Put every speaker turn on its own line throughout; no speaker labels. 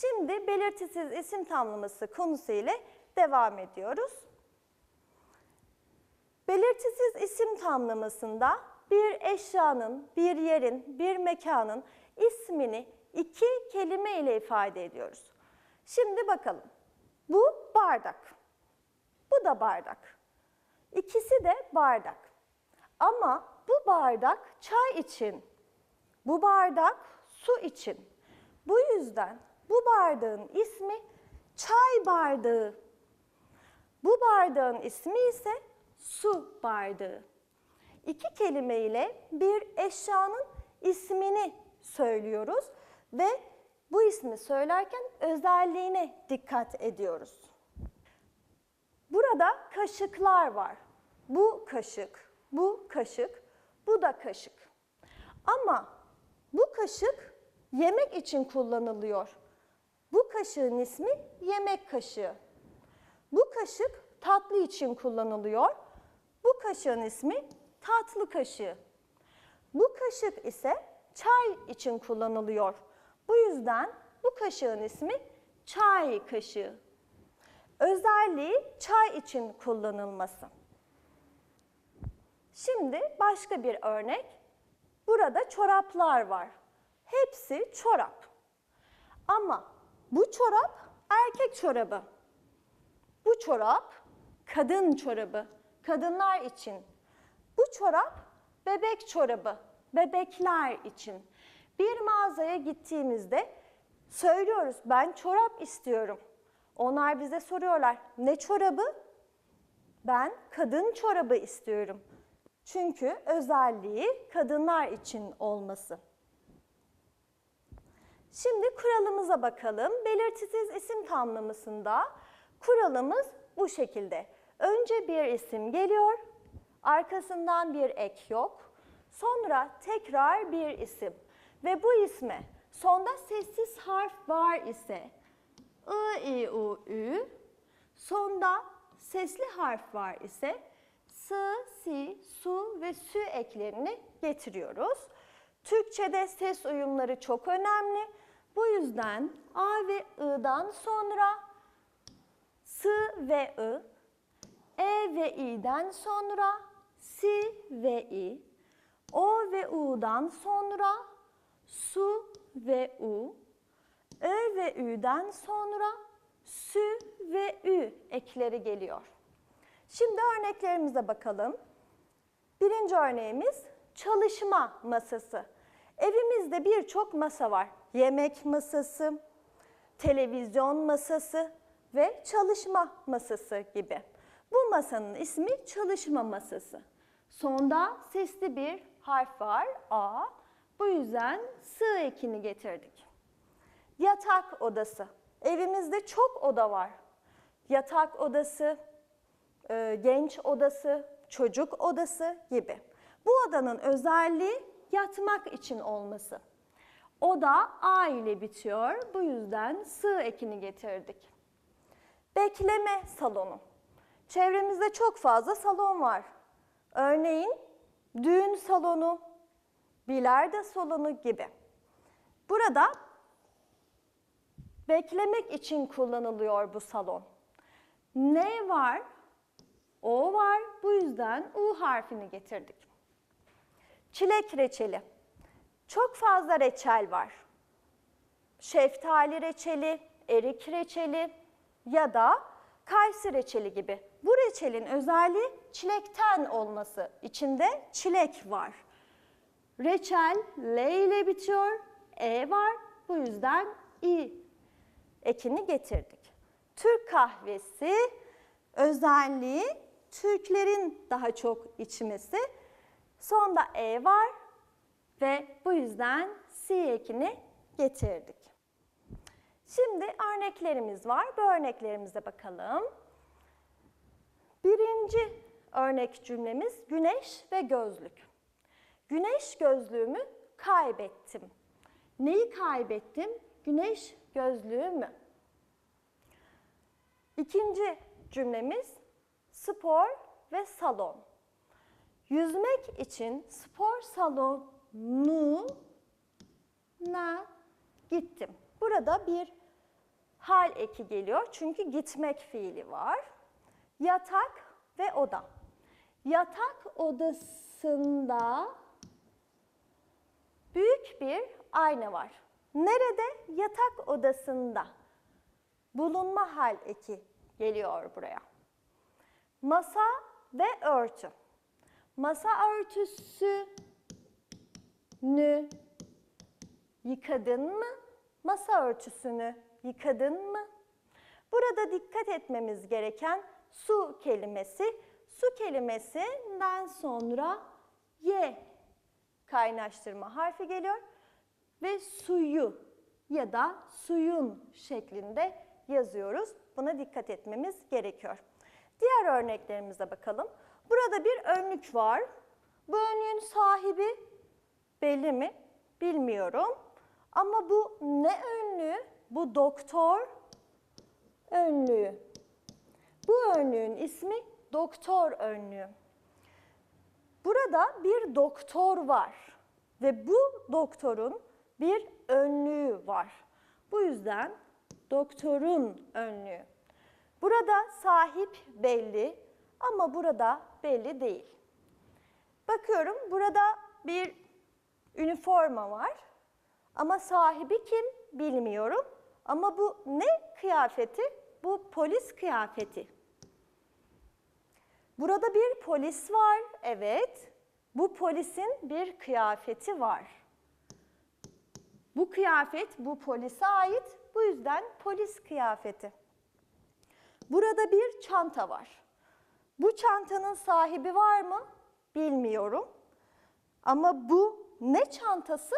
Şimdi belirtisiz isim tamlaması konusu ile devam ediyoruz. Belirtisiz isim tamlamasında bir eşyanın, bir yerin, bir mekanın ismini iki kelime ile ifade ediyoruz. Şimdi bakalım. Bu bardak. Bu da bardak. İkisi de bardak. Ama bu bardak çay için. Bu bardak su için. Bu yüzden bu bardağın ismi çay bardağı. Bu bardağın ismi ise su bardağı. İki kelime ile bir eşyanın ismini söylüyoruz ve bu ismi söylerken özelliğine dikkat ediyoruz. Burada kaşıklar var. Bu kaşık, bu kaşık, bu da kaşık. Ama bu kaşık yemek için kullanılıyor. Bu kaşığın ismi yemek kaşığı. Bu kaşık tatlı için kullanılıyor. Bu kaşığın ismi tatlı kaşığı. Bu kaşık ise çay için kullanılıyor. Bu yüzden bu kaşığın ismi çay kaşığı. Özelliği çay için kullanılması. Şimdi başka bir örnek. Burada çoraplar var. Hepsi çorap. Ama bu çorap erkek çorabı. Bu çorap kadın çorabı. Kadınlar için. Bu çorap bebek çorabı. Bebekler için. Bir mağazaya gittiğimizde söylüyoruz ben çorap istiyorum. Onlar bize soruyorlar ne çorabı? Ben kadın çorabı istiyorum. Çünkü özelliği kadınlar için olması. Şimdi kuralımıza bakalım. Belirtisiz isim tamlamasında kuralımız bu şekilde. Önce bir isim geliyor, arkasından bir ek yok. Sonra tekrar bir isim ve bu isme sonda sessiz harf var ise I, I, U, Ü, sonda sesli harf var ise S, Si, Su ve Sü eklerini getiriyoruz. Türkçe'de ses uyumları çok önemli. Bu yüzden A ve I'dan sonra S ve I, E ve İ'den sonra Si ve İ, O ve U'dan sonra Su ve U, Ö ve Ü'den sonra Sü ve Ü ekleri geliyor. Şimdi örneklerimize bakalım. Birinci örneğimiz çalışma masası. Evimizde birçok masa var. Yemek masası, televizyon masası ve çalışma masası gibi. Bu masanın ismi çalışma masası. Sonda sesli bir harf var A. Bu yüzden sığ ekini getirdik. Yatak odası. Evimizde çok oda var. Yatak odası, e, genç odası, çocuk odası gibi. Bu odanın özelliği yatmak için olması. Oda A ile bitiyor. Bu yüzden sığ ekini getirdik. Bekleme salonu. Çevremizde çok fazla salon var. Örneğin düğün salonu, bilardo salonu gibi. Burada beklemek için kullanılıyor bu salon. Ne var? O var. Bu yüzden U harfini getirdik. Çilek reçeli. Çok fazla reçel var. Şeftali reçeli, erik reçeli ya da kayısı reçeli gibi. Bu reçelin özelliği çilekten olması. İçinde çilek var. Reçel L ile bitiyor, E var. Bu yüzden İ ekini getirdik. Türk kahvesi özelliği Türklerin daha çok içmesi. Sonda E var ve bu yüzden C ekini getirdik. Şimdi örneklerimiz var. Bu örneklerimize bakalım. Birinci örnek cümlemiz güneş ve gözlük. Güneş gözlüğümü kaybettim. Neyi kaybettim? Güneş gözlüğümü. İkinci cümlemiz spor ve salon. Yüzmek için spor salonuna gittim. Burada bir hal eki geliyor. Çünkü gitmek fiili var. Yatak ve oda. Yatak odasında büyük bir ayna var. Nerede? Yatak odasında. Bulunma hal eki geliyor buraya. Masa ve örtü. Masa örtüsünü yıkadın mı? Masa örtüsünü yıkadın mı? Burada dikkat etmemiz gereken su kelimesi. Su kelimesinden sonra y kaynaştırma harfi geliyor ve suyu ya da suyun şeklinde yazıyoruz. Buna dikkat etmemiz gerekiyor. Diğer örneklerimize bakalım. Burada bir önlük var. Bu önlüğün sahibi belli mi? Bilmiyorum. Ama bu ne önlüğü? Bu doktor önlüğü. Bu önlüğün ismi doktor önlüğü. Burada bir doktor var ve bu doktorun bir önlüğü var. Bu yüzden doktorun önlüğü. Burada sahip belli ama burada belli değil. Bakıyorum burada bir üniforma var ama sahibi kim bilmiyorum. Ama bu ne kıyafeti? Bu polis kıyafeti. Burada bir polis var, evet. Bu polisin bir kıyafeti var. Bu kıyafet bu polise ait, bu yüzden polis kıyafeti. Burada bir çanta var. Bu çantanın sahibi var mı? Bilmiyorum. Ama bu ne çantası?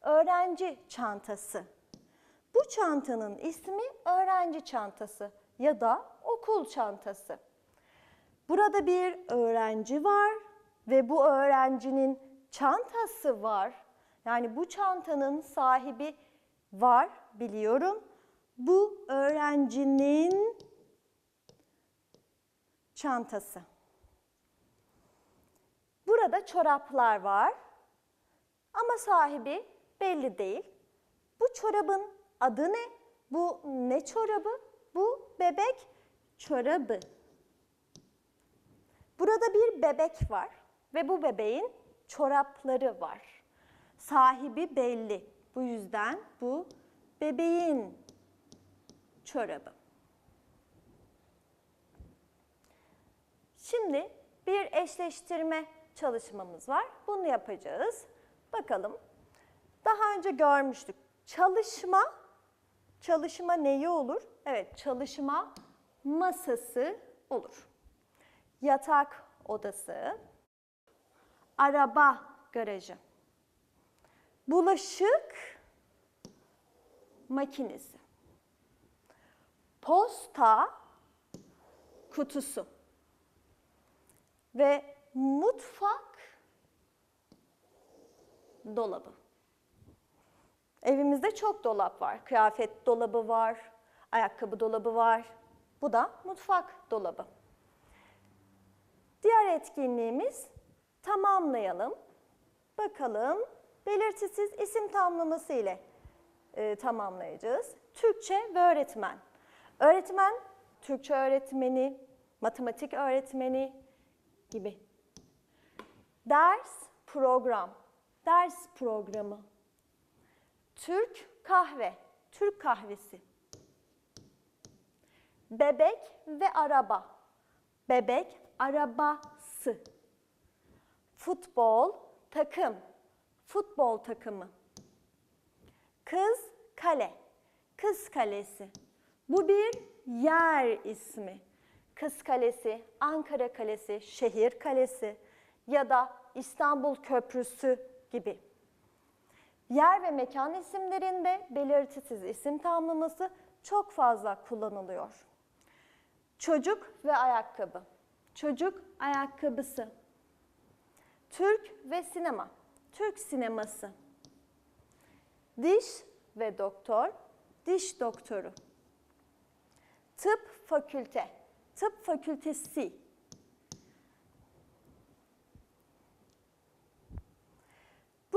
Öğrenci çantası. Bu çantanın ismi öğrenci çantası ya da okul çantası. Burada bir öğrenci var ve bu öğrencinin çantası var. Yani bu çantanın sahibi var biliyorum. Bu öğrencinin çantası. Burada çoraplar var ama sahibi belli değil. Bu çorabın adı ne? Bu ne çorabı? Bu bebek çorabı. Burada bir bebek var ve bu bebeğin çorapları var. Sahibi belli. Bu yüzden bu bebeğin çorabı. Şimdi bir eşleştirme çalışmamız var. Bunu yapacağız. Bakalım. Daha önce görmüştük. Çalışma, çalışma neyi olur? Evet, çalışma masası olur. Yatak odası, araba garajı, bulaşık makinesi, posta kutusu ve mutfak dolabı. Evimizde çok dolap var. Kıyafet dolabı var, ayakkabı dolabı var. Bu da mutfak dolabı. Diğer etkinliğimiz tamamlayalım. Bakalım belirtisiz isim tamlaması ile e, tamamlayacağız. Türkçe ve öğretmen. Öğretmen, Türkçe öğretmeni, matematik öğretmeni gibi. Ders, program. Ders programı. Türk kahve, Türk kahvesi. Bebek ve araba. Bebek arabası. Futbol takım. Futbol takımı. Kız kale. Kız kalesi. Bu bir yer ismi. Kız Kalesi, Ankara Kalesi, Şehir Kalesi ya da İstanbul Köprüsü gibi. Yer ve mekan isimlerinde belirtisiz isim tamlaması çok fazla kullanılıyor. Çocuk ve ayakkabı. Çocuk ayakkabısı. Türk ve sinema. Türk sineması. Diş ve doktor. Diş doktoru. Tıp fakülte. Tıp fakültesi.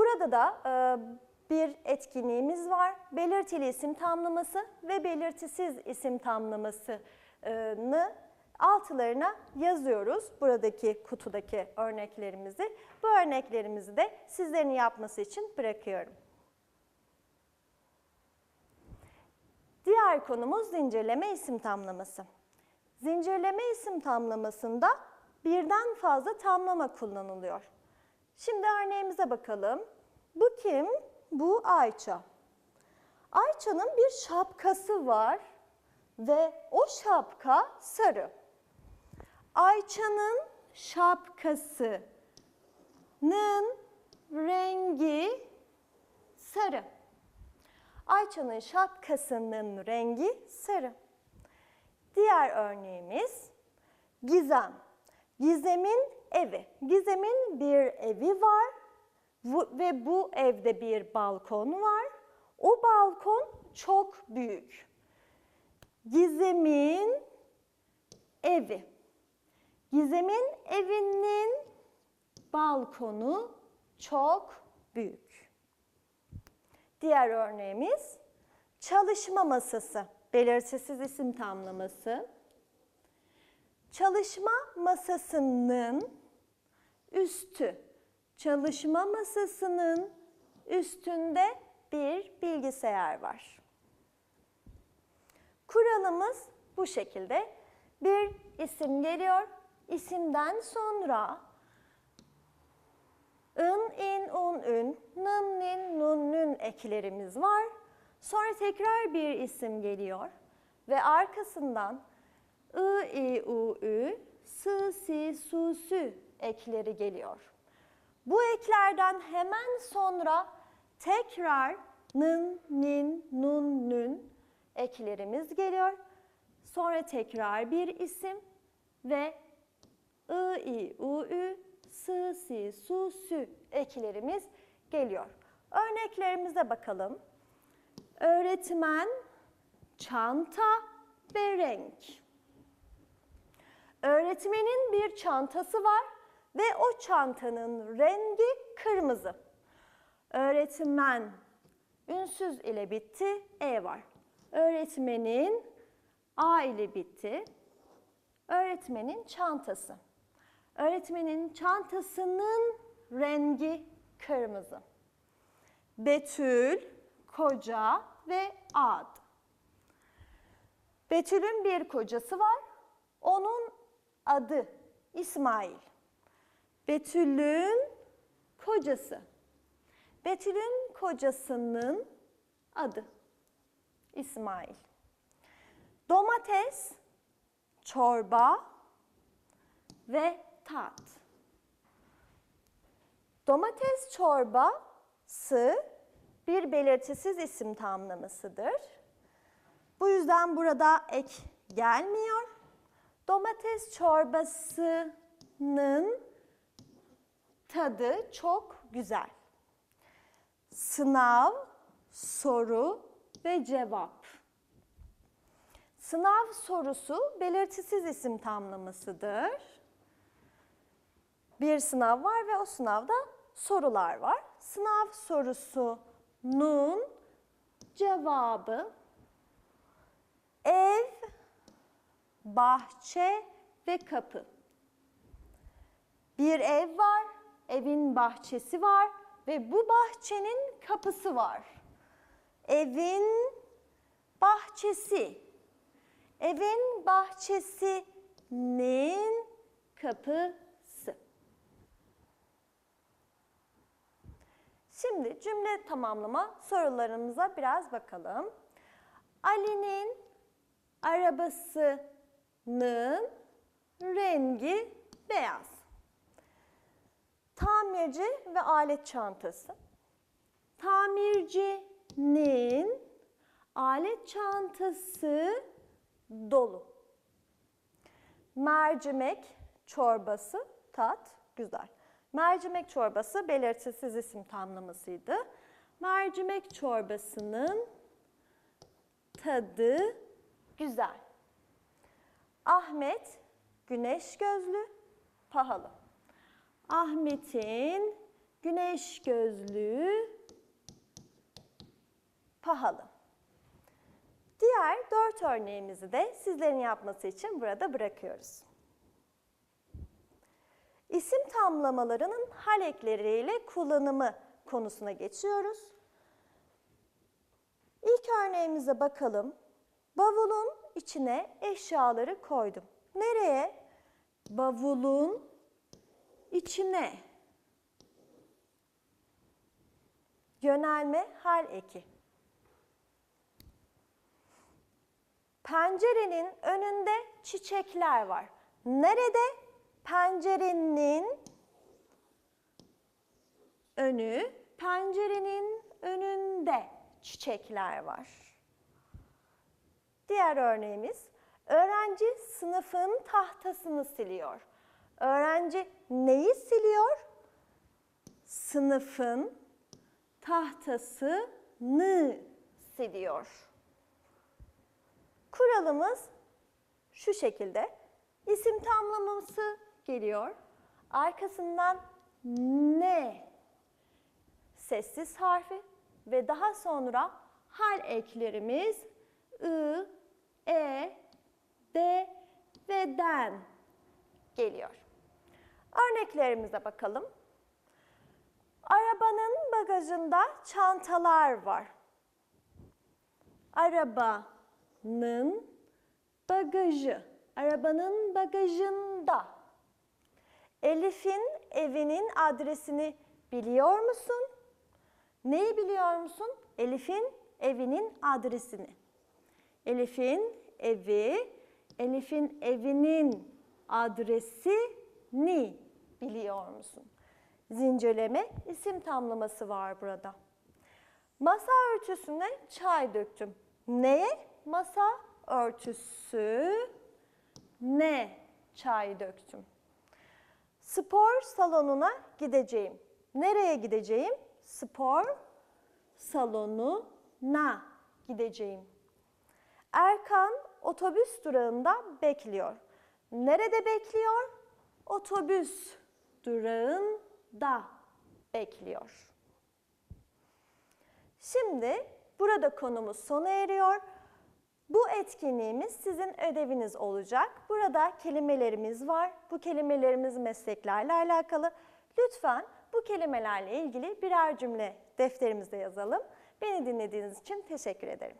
Burada da e, bir etkinliğimiz var. Belirtili isim tamlaması ve belirtisiz isim tamlamasını altılarına yazıyoruz. Buradaki kutudaki örneklerimizi. Bu örneklerimizi de sizlerin yapması için bırakıyorum. Diğer konumuz zincirleme isim tamlaması. Zincirleme isim tamlamasında birden fazla tamlama kullanılıyor. Şimdi örneğimize bakalım. Bu kim? Bu Ayça. Ayça'nın bir şapkası var ve o şapka sarı. Ayça'nın şapkasının rengi sarı. Ayça'nın şapkasının rengi sarı. Diğer örneğimiz Gizem. Gizem'in evi. Gizem'in bir evi var ve bu evde bir balkon var. O balkon çok büyük. Gizem'in evi. Gizem'in evinin balkonu çok büyük. Diğer örneğimiz çalışma masası. Belirtisiz isim tamlaması. Çalışma masasının üstü. Çalışma masasının üstünde bir bilgisayar var. Kuralımız bu şekilde. Bir isim geliyor. İsimden sonra ın, in, un, ün, nın, nin, nun, nün eklerimiz var. Sonra tekrar bir isim geliyor ve arkasından ı, i, u, ü, sı, si, su, sü ekleri geliyor. Bu eklerden hemen sonra tekrar nın, nin, nun, nün eklerimiz geliyor. Sonra tekrar bir isim ve ı, i, u, ü, sı, si, su, sü eklerimiz geliyor. Örneklerimize bakalım. Öğretmen, çanta ve renk. Öğretmenin bir çantası var ve o çantanın rengi kırmızı. Öğretmen ünsüz ile bitti, E var. Öğretmenin A ile bitti. Öğretmenin çantası. Öğretmenin çantasının rengi kırmızı. Betül, koca ve ad. Betül'ün bir kocası var. Onun adı İsmail. Betül'ün kocası. Betül'ün kocasının adı İsmail. Domates, çorba ve tat. Domates çorbası bir belirtisiz isim tamlamasıdır. Bu yüzden burada ek gelmiyor. Domates çorbasının tadı çok güzel. Sınav, soru ve cevap. Sınav sorusu belirtisiz isim tamlamasıdır. Bir sınav var ve o sınavda sorular var. Sınav sorusunun cevabı ev, bahçe ve kapı. Bir ev var, evin bahçesi var ve bu bahçenin kapısı var. Evin bahçesi. Evin bahçesinin kapısı. Şimdi cümle tamamlama sorularımıza biraz bakalım. Ali'nin arabasının rengi beyaz. Tamirci ve alet çantası. Tamircinin alet çantası dolu. Mercimek çorbası tat güzel. Mercimek çorbası belirtisiz isim tamlamasıydı. Mercimek çorbasının tadı güzel. Ahmet güneş gözlü pahalı. Ahmet'in güneş gözlüğü pahalı. Diğer dört örneğimizi de sizlerin yapması için burada bırakıyoruz. İsim tamlamalarının hal ekleriyle kullanımı konusuna geçiyoruz. İlk örneğimize bakalım. Bavulun içine eşyaları koydum. Nereye? Bavulun içine. Yönelme hal eki. Pencerenin önünde çiçekler var. Nerede? Pencerenin önü, pencerenin önünde çiçekler var. Diğer örneğimiz, öğrenci sınıfın tahtasını siliyor. Öğrenci neyi siliyor? Sınıfın tahtasını siliyor. Kuralımız şu şekilde. İsim tamlaması geliyor. Arkasından ne sessiz harfi ve daha sonra hal eklerimiz ı, e, d ve den geliyor. Örneklerimize bakalım. Arabanın bagajında çantalar var. Arabanın bagajı. Arabanın bagajında. Elif'in evinin adresini biliyor musun? Neyi biliyor musun? Elif'in evinin adresini. Elif'in evi, Elif'in evinin adresini biliyor musun? Zincirleme isim tamlaması var burada. Masa örtüsüne çay döktüm. Neye? Masa örtüsü ne çay döktüm. Spor salonuna gideceğim. Nereye gideceğim? Spor salonuna gideceğim. Erkan otobüs durağında bekliyor. Nerede bekliyor? Otobüs durağında bekliyor. Şimdi burada konumuz sona eriyor. Bu etkinliğimiz sizin ödeviniz olacak. Burada kelimelerimiz var. Bu kelimelerimiz mesleklerle alakalı. Lütfen bu kelimelerle ilgili birer cümle defterimizde yazalım. Beni dinlediğiniz için teşekkür ederim.